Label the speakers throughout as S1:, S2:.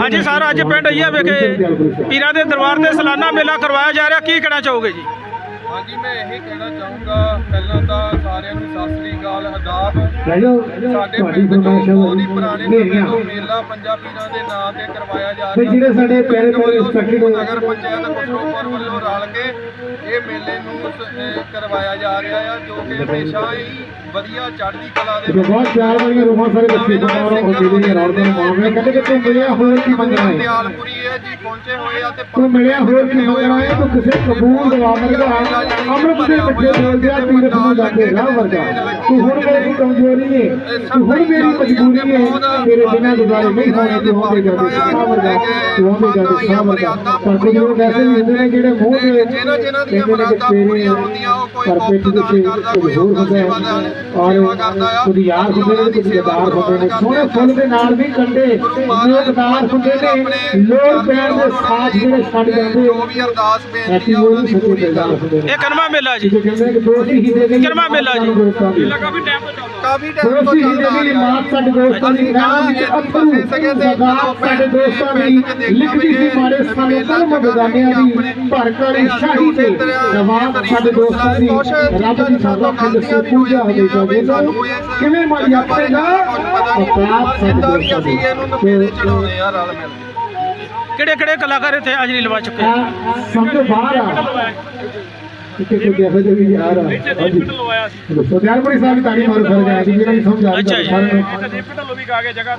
S1: ਹਾਂਜੀ ਸਰ, ਅੱਜ ਪਿੰਡ ਅਈਆ ਵਿਖੇ ਪੀਰਾਂ ਦੇ ਦਰਬਾਰ ਤੇ ਸਾਲਾਨਾ ਮੇਲਾ ਕਰਵਾਇਆ ਜਾ ਰਿਹਾ। ਕੀ ਕਹਿਣਾ ਚਾਹੋਗੇ ਜੀ?
S2: ਹਾਂਜੀ ਮੈਂ ਇਹ ਕਹਿਣਾ ਚਾਹੂੰਗਾ। ਪਹਿਲਾਂ ਤਾਂ ਸਾਰਿਆਂ ਨੂੰ ਸਤਿ ਸ੍ਰੀ ਅਕਾਲ ਆਦਾਬ ਸਾਡੇ ਪਿੰਡ ਤੋਂ ਬਹੁਤ ਹੀ ਪੁਰਾਣੇ ਸਮੇਂ ਤੋਂ ਮੇਲਾ ਪੰਜਾ ਪੀਰਾਂ ਦੇ ਨਾਂ ਤੇ ਕਰਵਾਇਆ ਜਾ
S3: ਤੇ
S2: ਰਿਹਾ
S3: ਜਿਹੜੇ ਸਾਡੇ
S2: ਪਿੰਡ ਵੱਲੋਂ
S3: respected
S2: ਨਗਰ ਪੰਚਾਇਤ ਖੁਸ਼ਰੋਪੁਰ ਵੱਲੋਂ ਰਲ ਕੇ ਇਹ ਮੇਲੇ ਨੂੰ ਕਰਵਾਇਆ ਜਾ ਰਿਹਾ ਆ ਜੋ ਕਿ ਹਮੇਸ਼ਾ ਹੀ ਵਧੀਆ ਚੜ੍ਹਦੀ ਕਲਾ ਦੇ
S3: ਤੇ ਬਹੁਤ ਪਿਆਰ ਵਾਲੀਆਂ ਰੂਹਾਂ ਸਾਰੇ ਬੱਚੇ ਬਤਾਉ ਰੋ ਜਿਹਦੇ ਦੀਆਂ ਰੌਣਕਾਂ ਨੂੰ ਮਾਣਦੇ ਕਹਿੰਦੇ ਕਿ ਤੂੰ ਮਿਲਿਆ ਹੋਰ ਕੀ ਮੰਗਣਾ ਹੈ?
S2: ਦਿਆਲਪੁਰੀ ਹੈ ਜੀ ਪਹੁੰਚੇ ਹੋਏ ਆ ਤੇ
S3: ਤੂੰ ਮਿਲਿਆ ਹੋਰ ਕੀ ਮੰਗਣਾ ਹੈ? ਤੂੰ ਕਿਸੇ ਕਬੂਲ ਦਵਾ ਮੰਗਦਾ ਅੰਮ੍ਰਿਤ ਦੇ ਬੱਚੇ ਬੋਲਦੇ ਆ ਤੀਰਥ ਨੂੰ ਰਾਹ ਵਰਗਾ। ਤੂੰ ਹੁਣ ਮੇਰੀ ਕਮਜ਼ੋਰੀ ਹੈ ਤੂੰ ਹੁਣ ਮੇਰੀ ਮਜਬੂਰੀ ਹੈ। ਤੇਰੇ ਬਿਨਾਂ ਗੁਜ਼ਾਰੇ ਨਹੀਂ ਹੋਣੇ ਤੇ ਹੋਵੇ ਜਾਂਦੇ ਸਾਹ ਵਰਗਾ ਤੂੰ ਹੋਵੇ ਜਾਂਦੇ ਸਾਹ ਵਰਗਾ ਪਰ ਕੁਝ ਲੋਕ ਐਸੇ ਵੀ ਹੁੰਦੇ ਨੇ ਜਿਹੜੇ ਮੂੰਹ ਤੇ
S2: ਜਿਹਨਾਂ ਜਿਹਨਾਂ ਦੀਆਂ ਮੁਰਾਦਾਂ
S3: ਤੇਰੇ
S2: ਪੂਰੀਆਂ ਹੁੰਦੀਆਂ ਉਹ ਕੋਈ ਮੁਫਤ
S3: ਦੇ
S2: ਕਰਦਾ ਕੋਈ
S3: ਹੋਰ ਹੁੰਦਾ ਹੈ
S2: ਕਰਦਾ ਆ।
S3: ਕੁਝ ਯਾਰ ਹੁੰਦੇ ਨੇ ਕੁਝ ਗਦਾਰ ਹੁੰਦੇ ਨੇ। ਸੋਹਣੇ ਫੁੱਲ ਦੇ ਨਾਲ ਵੀ ਕੰਡੇ ਲੋਕਦਾਰ ਹੁੰਦੇ ਨੇ। ਲੋਕ ਪੈਰ ਦੇ ਸਾਥ ਜਿਹੜੇ ਛੱਡ ਜਾਂਦੇ
S2: ਜੋ ਵੀ ਅਰਦਾਸ ਬੇਨਤੀ ਉਹਨਾਂ ਦੀ ਪੂਰੀ
S3: ਦਿਲਦਾਰ
S2: ਕਰ
S3: ਹੁੰਦੇ ਨੇ
S1: ਇਹ ਕਨਮਾ ਮੇਲਾ ਜੀ।
S3: ਦੇ
S1: ਕਿਰਮਾ ਮੇਲਾ ਜੀ।
S2: ਕਾਫੀ ਟਾਈਮ ਤੋਂ
S3: ਦੇ ਗਈ
S2: ਰਿਹਾ
S3: ਮਾਤ ਸਾਡੇ ਦੋਸਤਾਂ ਦੀ ਨਾਮ ਵਿੱਚ ਅੱਥਰੂ ਸਗਾਤ ਸਾਡੇ ਦੋਸਤਾਂ ਦੀ ਲਿਖਦੀ ਸੀ ਮਾਰੇ ਸਾਨੂੰ ਕਲਮ ਬਗਾਨਿਆਂ ਦੀ ਭਰ ਕਾਲੀ ਸ਼ਾਹੀ ਤੇ ਨਵਾਬ ਸਾਡੇ ਦੋਸਤਾਂ ਦੀ ਰੱਬ ਦੀ ਸਾਡਾ ਖੰਡ ਸੇ ਪੂਜਾ ਹੋਵੇ ਜਾਵੇ ਕਿਵੇਂ ਮਾਰੀ ਆਪਣੇ ਦਾ ਅਪਰਾਧ ਸਾਡੇ ਦੋਸਤਾਂ ਦੀ
S2: ਚੜਾਉਣੇ ਆ ਰਲ ਮਿਲ
S1: ਕਿਹੜੇ ਕਿਹੜੇ ਕਲਾਕਾਰ ਇੱਥੇ ਹਾਜ਼ਰੀ ਲਵਾ ਚੁੱਕੇ?
S3: ਸਮਝੋ ਬਾਹਰ ਆ। ਕਿਤੇ ਕੋਈ ਦੇਖੋ ਜੇ ਵੀ ਯਾਰ ਆ ਹਾਂਜੀ। ਦੱਸੋ ਦਿਆਲਪੁਰੀ ਸਾਹਿਬ ਦੀ ਤਾੜੀ ਮਾਰੋ ਫਿਰ ਗਿਆ ਜੀ ਜਿਹੜਾ ਵੀ ਸਮਝ ਆ
S1: ਅੱਛਾ
S3: ਰਿਹਾ
S1: ਜੀ।
S3: ਸਾਰਿਆਂ ਨੂੰ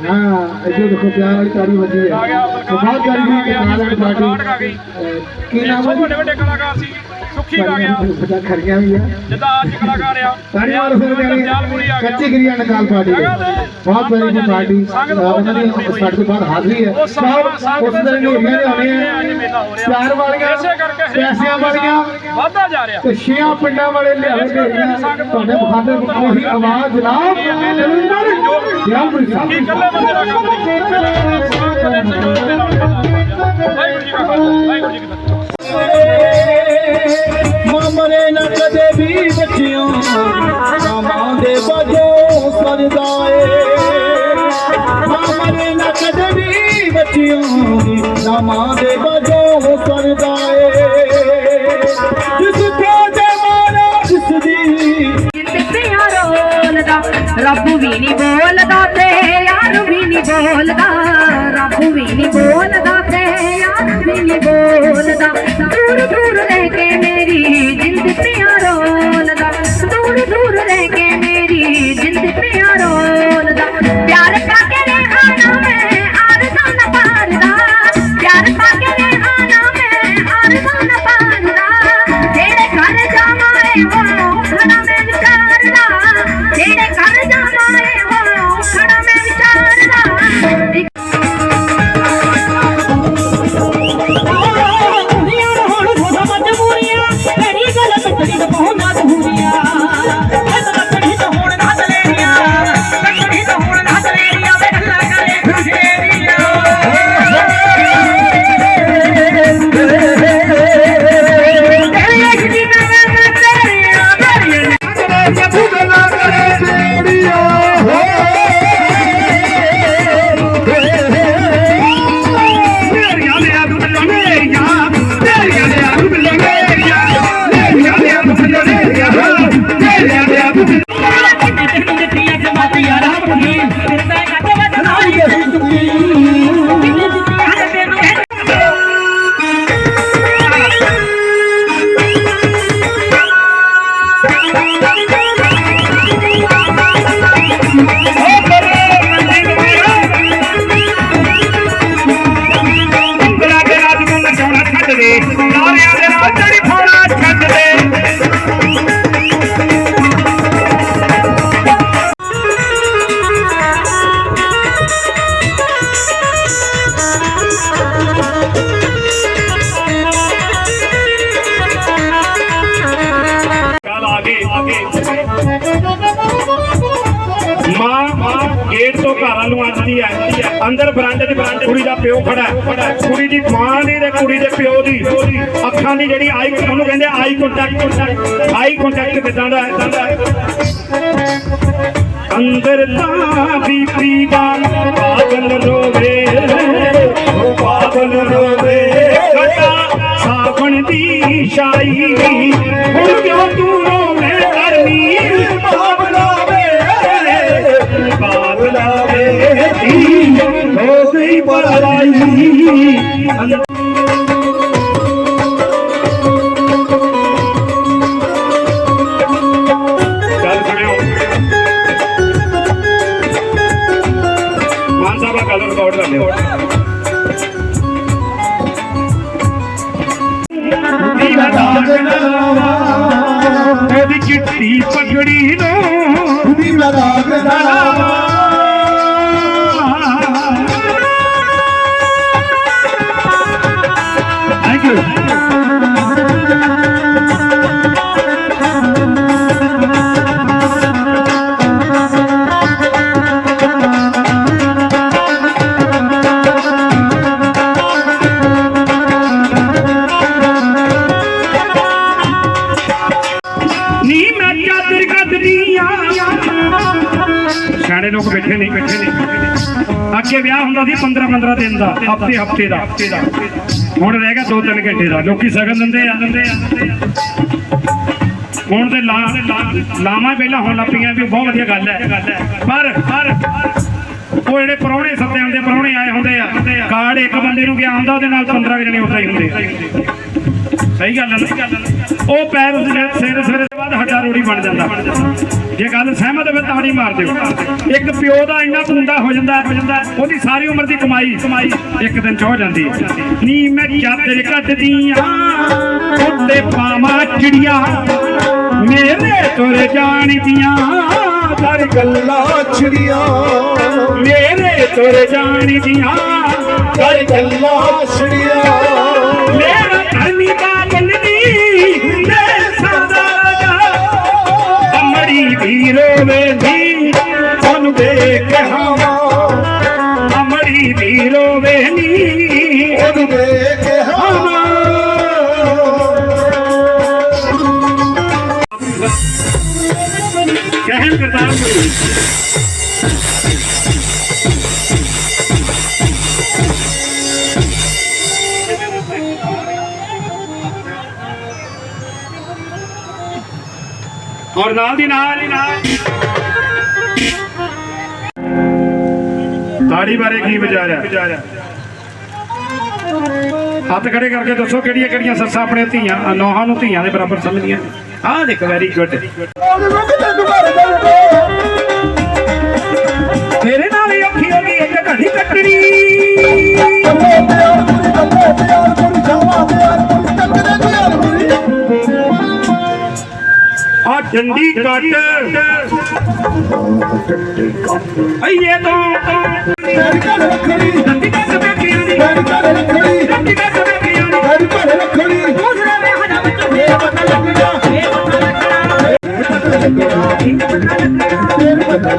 S3: ਹਾਂ ਇੱਥੇ ਦੇਖੋ ਪਿਆਰ ਵਾਲੀ ਤਾੜੀ ਵੱਜੀ ਹੈ। ਤੇ ਬਹੁਤ ਪਿਆਰੀ ਦੀ ਕਮਾਲ ਵਾਲੀ ਪਾਰਟੀ ਅਹ, ਕੀ ਨਾਮ ਹੈ
S4: ਵੱਡੇ ਵੱਡੇ ਕਲਾਕਾਰ ਸੀ। ਸੁੱਖੀ ਆ ਗਿਆ।
S3: ਬੜਾ ਖਰੀਆਂ ਵੀ ਆ।
S4: ਜਿੱਦਾਂ ਅੱਜ ਕਲਾਕਾਰ ਆ।
S3: ਮਾਰੋ
S4: ਦਿਆਲਪੁਰੀ ਆ।
S3: ਪਿਆਰੀ
S4: ਗਿਆ
S3: ਕੱਚੀ ਗਰੀਆ ਨਕਾਲ ਪਾਰਟੀ ਬਹੁਤ ਪਿਆਰੀ ਦੀ ਪਾਰਟੀ। ਉਹਨਾਂ ਦੀ ਸਾਡੇ ਤੋਂ ਬਾਅਦ ਹਾਜ਼ਰੀ ਹੈ
S4: ਸਾਰਾ
S3: ਉਸ ਦਿਨ ਦੇ ਆਉਣੇ
S4: ਮੇਲਾ
S3: ਆ
S4: ਹੋ
S3: ਪਿਆਰ ਵਾਲੀਆਂ ਪੈਸਿਆਂ ਵਾਲੀਆਂ
S4: ਵਾਧਾ ਜਾ ਰਿਹਾ।
S3: ਤੇ ਛੇਆਂ ਪਿੰਡਾਂ ਵਾਲੇ ਢੇਰੀਆਂ ਤੁਹਾਡੇ ਬਖਾਦੇ ਉਹੀ ਆਵਾਜ਼ ਜਨਾਬ
S4: ਕੀ
S3: ਸਾਹਿਬ
S4: ਇਕੱਲੇ ਬੰਦੇ ਦਾ ਕੰਮ ਨਹੀਂ। ਵਾਹਿਗੁਰੂ ਜੀ ਕਾ ਖਾਲਸਾ। ਵਾਹਿਗੁਰੂ ਜੀ ਕੀ ਫਤਿਹ।
S5: ਨਾ ਦੇ
S6: ਤਾਰਿਆਂ
S4: ਦੇ ਨਾਲ ਤੇਰੀ ਫੋੜਾ ਛੱਡ ਦੇ ਆਗੇ ਮਾਂ ਗੇਟ ਤੋਂ ਘਰ ਵੱਲ ਨੂੰ ਆਉਂਦੀ ਹੈ ਅੰਦਰ ਬਰਾਂਡੇ 'ਚ ਬਰਾਂਡੇ ਕੁੜੀ ਦਾ ਪਿਓ ਖੜਾ ਕੁੜੀ ਦੀ ਮਾਂ ਦੀ ਤੇ ਕੁੜੀ ਦੇ ਪਿਓ ਦੀ। ਅੱਖਾਂ ਦੀ ਜਿਹੜੀ ਆਈ ਉਹਨੂੰ ਕਹਿੰਦੇ ਆਈ ਕੰਟੈਕਟ ਆਈ ਕੰਟੈਕਟ ਕਿਦਾਂ ਦਾ ਹੈ? ਦਾ ਹੈ ਅੰਦਰ ਤਾਂ ਬੀਬੀ ਦਾ ਪਾਗਲ ਰੋਵੇ। ਬੜੀ ਬੜਾਈ ਦਾ ਲਾਵਾਂ ਚਿੱਟੀ ਪਗੜੀ ਨੂੰ
S5: ਦੀ ਲਗਾਗ ਨਾ
S4: ਥੈਂਕ ਸਿਆਣੇ ਲੋਕ ਬੈਠੇ ਨਹੀਂ ਬੈਠੇ ਨਹੀਂ ਅੱਗੇ ਵਿਆਹ ਹੁੰਦਾ ਸੀ 15 15 ਦਿਨ ਦਾ, ਹਫ਼ਤੇ ਹਫ਼ਤੇ ਦਾ। ਹੁਣ ਰਹਿ ਗਿਆ 2-3 ਘੰਟੇ ਦਾ। ਲੋਕੀ ਸਗਨ ਦਿੰਦੇ ਆ। ਦਿੰਦੇ ਆ ਹੁਣ ਤੇ ਲਾ, ਲਾਵਾਂ ਪਹਿਲਾਂ ਹੁਣ ਲੱਪੀਆਂ ਵੀ ਬਹੁਤ ਵਧੀਆ ਗੱਲ ਹੈ। ਪਰ ਪਰ ਉਹ ਜਿਹੜੇ ਪਰੌਣੇ ਸੱਤੇ ਹੁੰਦੇ ਪਰੌਣੇ ਆਏ ਹੁੰਦੇ ਆ, ਕਾਰਡ ਇੱਕ ਬੰਦੇ ਨੂੰ ਗਿਆ ਹੁੰਦਾ, ਉਹਦੇ ਨਾਲ 15 ਜਣੇ ਉਦਾਂ ਹੀ ਹੁੰਦੇ ਸਹੀ ਗੱਲ ਹੈ ਉਹ ਪੈਰ ਸਵੇਰੇ ਸਵੇਰੇ ਤੋਂ ਬਾਅਦ ਹੱਡਾ ਰੋੜੀ ਬਣ ਜਾਂਦਾ। ਜੇ ਗੱਲ ਸਹਿਮਤ ਹੋਵੇ ਤਾੜੀ ਮਾਰ ਦਿਓ। ਇੱਕ ਪਿਓ ਦਾ ਇੰਨਾ ਕੁੰਦਾ ਹੋ ਜਾਂਦਾ ਹੋ ਜਾਂਦਾ, ਉਹਦੀ ਸਾਰੀ ਉਮਰ ਦੀ ਕਮਾਈ ਕਮਾਈ ਇੱਕ ਦਿਨ ਚ ਹੋ ਜਾਂਦੀ ਹੈ। ਨੀ, ਮੈਂ ਚਾਦਰ ਕੱਢਦੀਆਂ ਉੱਤੇ ਪਾਵਾਂ ਚਿੜੀਆਂ। ਮੇਰੇ ਤੁਰ ਜਾਣਦੀਆਂ ਦਰ ਗੱਲਾਂ
S5: ਛੜੀਆਂ
S4: ਮੇਰੇ ਤੁਰ ਜਾਣਦੀਆਂ ਦਰ
S5: ਗੱਲਾਂ ਛੜੀਆਂ
S4: ਮੇਰਾ ਧਰਮੀ ਬਾਬਲ ਦੀ ਮੈਂ ਸਦਾ ਰਾਜਾ। ਅਮੜੀ ਵੀ ਰੋਵੇਂਦੀ ਉਹਨੂੰ ਦੇਖ ਹਵਾ ਅਮੜੀ ਵੀ ਰੋਵੇਂਦੀ
S5: ਉਹਨੂੰ ਵੇਖ ਹਵਾ
S4: ਕਹਿਣ ਕਰਤਾਰ ਕੋਈ ਔਰ ਨਾਲ ਦੀ ਨਾਲ ਹੀ ਨਾਲ। ਤਾੜੀ ਬਾਰੇ ਕੀ ਵਿਚਾਰਿਆ ਹੱਥ ਖੜੇ ਕਰਕੇ ਦੱਸੋ ਕਿਹੜੀਆਂ ਕਿਹੜੀਆਂ ਸੱਸਾਂ ਆਪਣੇ ਧੀਆਂ, ਨੌਹਾਂ ਨੂੰ ਧੀਆਂ ਦੇ ਬਰਾਬਰ ਸਮਝਦੀਆਂ? ਆਹ ਦੇਖ ਵੈਰੀ ਗੁੱਡ ਤੇਰੇ ਨਾਲ ਹੀ ਔਖੀ ਹੋ ਗਈ ਇੱਕ ਘੜੀ ਕੱਟਣੀ। ਡੰਡੀ ਕੱਟ ਅਈਏ ਤੋਂ। ਡੰਡੀ ਕੱਟ ਬੇਕੀਆਂ ਦੀ ਡੰਡੀ ਕੱਟ ਬੇਕੀਆਂ ਦੀ
S7: ਦੂਸਰੇ ਵੇ ਹਨਾ ਵਿੱਚ ਫੇਰ ਪਤਾ ਲੱਗਣਾ। ਫੇਰ ਪਤਾ ਲੱਗਣਾ। ਫੇਰ ਪਤਾ ਲੱਗਣਾ। ਫੇਰ ਪਤਾ